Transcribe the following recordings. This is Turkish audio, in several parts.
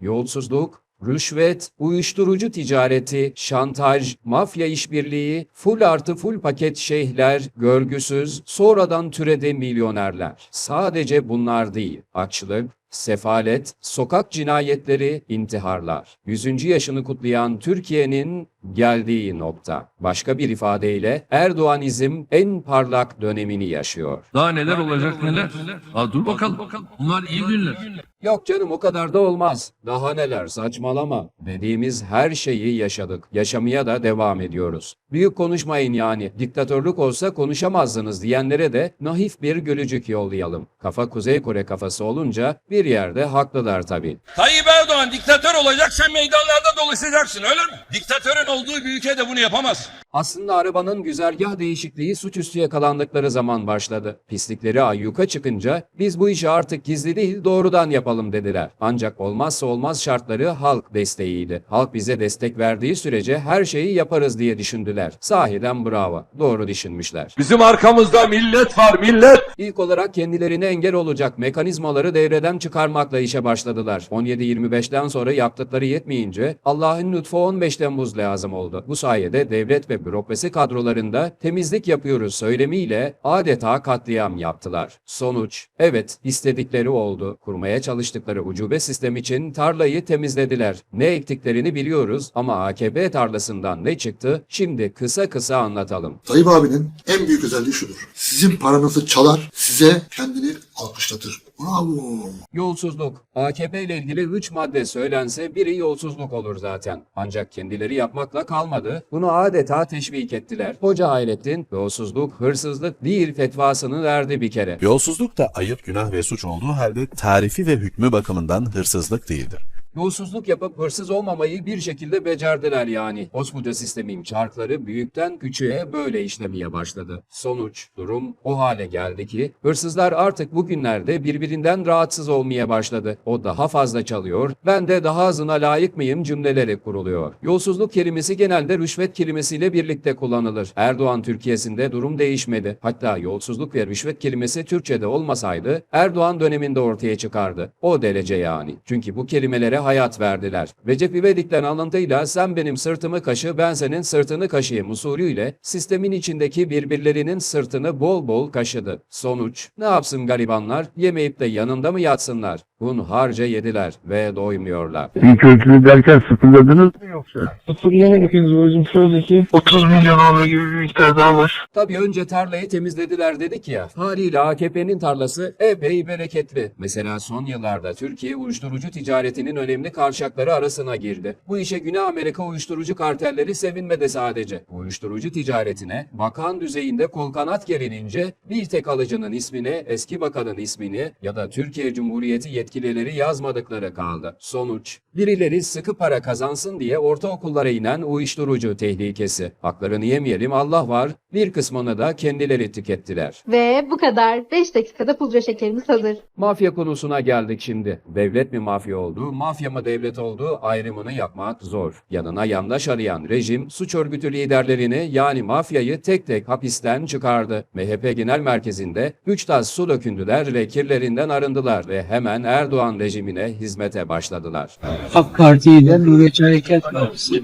Yolsuzluk, rüşvet, uyuşturucu ticareti, şantaj, mafya işbirliği, full artı full paket şeyhler, görgüsüz, sonradan türedi milyonerler. Sadece bunlar değil. Açlık, sefalet, sokak cinayetleri, intiharlar. 100. yaşını kutlayan Türkiye'nin geldiği nokta. Başka bir ifadeyle Erdoğanizm en parlak dönemini yaşıyor. Daha neler olacak neler. Ha, dur bakalım. Bunlar iyi günler. Yok canım o kadar da olmaz. Daha neler saçmalama. Dediğimiz her şeyi yaşadık. Yaşamaya da devam ediyoruz. Büyük konuşmayın yani. Diktatörlük olsa konuşamazdınız diyenlere de naif bir gülücük yollayalım. Kafa Kuzey Kore kafası olunca bir yerde haklılar tabii. Tayyip Erdoğan diktatör olacak sen meydanlarda dolaşacaksın öyle mi? Diktatörün olduğu bir ülkede bunu yapamaz. Aslında arabanın güzergah değişikliği suçüstü yakalandıkları zaman başladı. Pislikleri ayyuka çıkınca biz bu işi artık gizli değil doğrudan yapalım dediler. Ancak olmazsa olmaz şartları halk desteğiydi. Halk bize destek verdiği sürece her şeyi yaparız diye düşündüler. Sahiden bravo. Doğru düşünmüşler. Bizim arkamızda millet var millet. İlk olarak kendilerine engel olacak mekanizmaları devreden çıkarmakla işe başladılar. 17-25'ten sonra yaptıkları yetmeyince Allah'ın lütfu 15 Temmuz lazım oldu. Bu sayede devlet ve bürokrasi kadrolarında temizlik yapıyoruz söylemiyle adeta katliam yaptılar. Sonuç, evet istedikleri oldu. Kurmaya çalıştıkları ucube sistem için tarlayı temizlediler. Ne ektiklerini biliyoruz ama AKP tarlasından ne çıktı şimdi kısa kısa anlatalım. Tayyip abinin en büyük özelliği şudur. Sizin paranızı çalar, size kendini alkışlatır. Bravo. Yolsuzluk. AKP ile ilgili 3 madde söylense biri yolsuzluk olur zaten. Ancak kendileri yapmakla kalmadı. Bunu adeta teşvik ettiler. Hoca Hayrettin, yolsuzluk, hırsızlık değil fetvasını verdi bir kere. Yolsuzluk da ayıp, günah ve suç olduğu halde tarifi ve hükmü bakımından hırsızlık değildir. Yolsuzluk yapıp hırsız olmamayı bir şekilde becerdiler yani. Koskoca sistemin çarkları büyükten küçüğe böyle işlemeye başladı. Sonuç, durum o hale geldi ki hırsızlar artık bugünlerde birbirinden rahatsız olmaya başladı. O daha fazla çalıyor, ben de daha azına layık mıyım cümleleri kuruluyor. Yolsuzluk kelimesi genelde rüşvet kelimesiyle birlikte kullanılır. Erdoğan Türkiye'sinde durum değişmedi. Hatta yolsuzluk ve rüşvet kelimesi Türkçe'de olmasaydı Erdoğan döneminde ortaya çıkardı. O derece yani. Çünkü bu kelimelere hayat verdiler. Recep İvedik'ten alıntıyla sen benim sırtımı kaşı ben senin sırtını kaşıyım usulüyle sistemin içindeki birbirlerinin sırtını bol bol kaşıdı. Sonuç ne yapsın garibanlar yemeyip de yanında mı yatsınlar? Un harca yediler ve doymuyorlar. İlk ölçülü derken sıfırladınız mı yoksa? Sıfırlayarak hocam şuradaki 30 milyon avro gibi bir miktar daha var. Tabii önce tarlayı temizlediler dedik ya. Haliyle AKP'nin tarlası epey bereketli. Mesela son yıllarda Türkiye uyuşturucu ticaretinin önemli kavşakları arasına girdi. Bu işe Güney Amerika uyuşturucu kartelleri sevinmedi sadece. Uyuşturucu ticaretine bakan düzeyinde kol kanat gerilince bir tek alıcının ismini, eski bakanın ismini ya da Türkiye Cumhuriyeti yetkilileri yazmadıkları kaldı. Sonuç, birileri sıkı para kazansın diye ortaokullara inen uyuşturucu tehlikesi. Haklarını yemeyelim Allah var, bir kısmını da kendileri tükettiler. Ve bu kadar. 5 dakikada pudra şekerimiz hazır. Mafya konusuna geldik şimdi. Devlet mi mafya oldu, mafya mı devlet oldu ayrımını yapmak zor. Yanına yandaş arayan rejim suç örgütü liderlerini yani mafyayı tek tek hapisten çıkardı. MHP Genel Merkezi'nde 3 tas su dökündüler ve kirlerinden arındılar ve hemen Erdoğan rejimine hizmete başladılar. AK Parti ile Milliyetçi Hareket Partisi.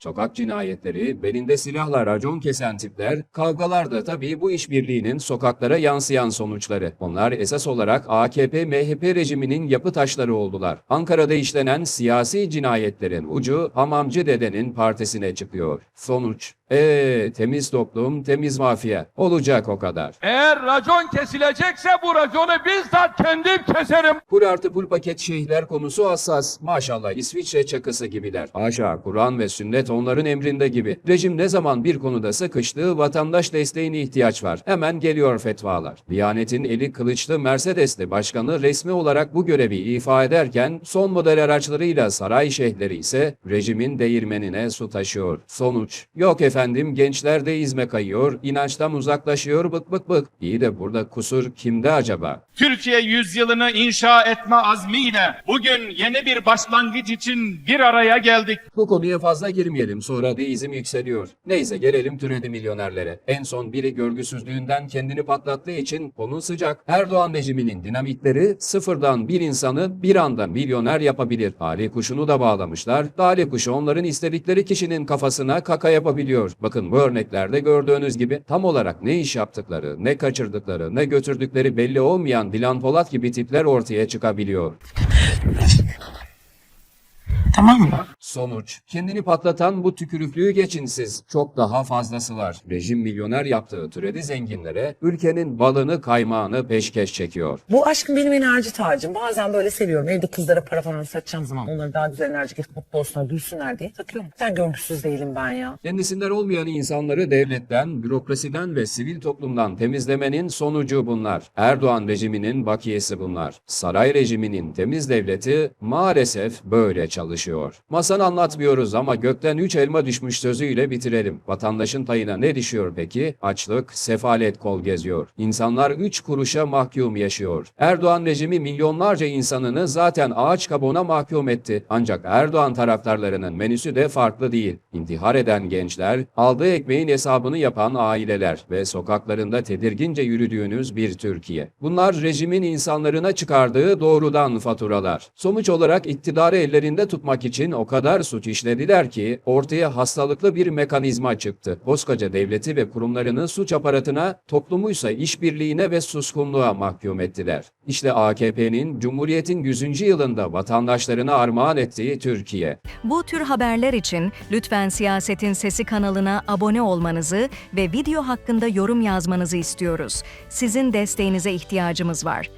Sokak cinayetleri, belinde silahla racon kesen tipler, kavgalar da tabii bu işbirliğinin sokaklara yansıyan sonuçları. Onlar esas olarak AKP-MHP rejiminin yapı taşları oldular. Ankara'da işlenen siyasi cinayetlerin ucu Hamamcı dedenin partisine çıkıyor. Sonuç, ee temiz toplum, temiz mafya. Olacak o kadar. Eğer racon kesilecekse bu raconu bizzat kendim keserim. Pul artı pul paket şeyhler konusu hassas. Maşallah İsviçre çakısı gibiler. Haşa Kur'an ve sünnet onların emrinde gibi. Rejim ne zaman bir konuda sıkıştığı vatandaş desteğine ihtiyaç var. Hemen geliyor fetvalar. Diyanetin eli kılıçlı Mercedesli başkanı resmi olarak bu görevi ifa ederken son model araçlarıyla saray şeyhleri ise rejimin değirmenine su taşıyor. Sonuç yok efendim efendim gençler de izme kayıyor, inançtan uzaklaşıyor bık bık bık. İyi de burada kusur kimde acaba? Türkiye yüzyılını inşa etme azmiyle bugün yeni bir başlangıç için bir araya geldik. Bu konuya fazla girmeyelim sonra deizm yükseliyor. Neyse gelelim türedi milyonerlere. En son biri görgüsüzlüğünden kendini patlattığı için konu sıcak. Erdoğan rejiminin dinamitleri sıfırdan bir insanı bir anda milyoner yapabilir. Talih kuşunu da bağlamışlar. Talih kuşu onların istedikleri kişinin kafasına kaka yapabiliyor. Bakın bu örneklerde gördüğünüz gibi tam olarak ne iş yaptıkları, ne kaçırdıkları, ne götürdükleri belli olmayan Dilan Polat gibi tipler ortaya çıkabiliyor. Tamam mı? Sonuç, kendini patlatan bu tükürüklüğü geçin siz. Çok daha fazlası var. Rejim milyoner yaptığı türedi zenginlere ülkenin balını kaymağını peşkeş çekiyor. Bu aşkım benim enerji tacım. Bazen böyle seviyorum. Evde kızlara para falan satacağım zaman. Onları daha güzel enerji getirip mutlu olsunlar, gülsünler diye takıyorum. Sen görgüsüz değilim ben ya. Kendisinden olmayan insanları devletten, bürokrasiden ve sivil toplumdan temizlemenin sonucu bunlar. Erdoğan rejiminin bakiyesi bunlar. Saray rejiminin temiz devleti maalesef böyle çalışıyor. Masal anlatmıyoruz ama gökten üç elma düşmüş sözüyle bitirelim. Vatandaşın payına ne düşüyor peki? Açlık, sefalet kol geziyor. İnsanlar üç kuruşa mahkum yaşıyor. Erdoğan rejimi milyonlarca insanını zaten ağaç kabuğuna mahkum etti. Ancak Erdoğan taraftarlarının menüsü de farklı değil. İntihar eden gençler, aldığı ekmeğin hesabını yapan aileler ve sokaklarında tedirgince yürüdüğünüz bir Türkiye. Bunlar rejimin insanlarına çıkardığı doğrudan faturalar. Sonuç olarak iktidarı ellerinde tutmak için o kadar suç işlediler ki ortaya hastalıklı bir mekanizma çıktı. Koskoca devleti ve kurumlarını suç aparatına, toplumuysa işbirliğine ve suskunluğa mahkum ettiler. İşte AKP'nin Cumhuriyet'in 100. yılında vatandaşlarına armağan ettiği Türkiye. Bu tür haberler için lütfen Siyasetin Sesi kanalına abone olmanızı ve video hakkında yorum yazmanızı istiyoruz. Sizin desteğinize ihtiyacımız var.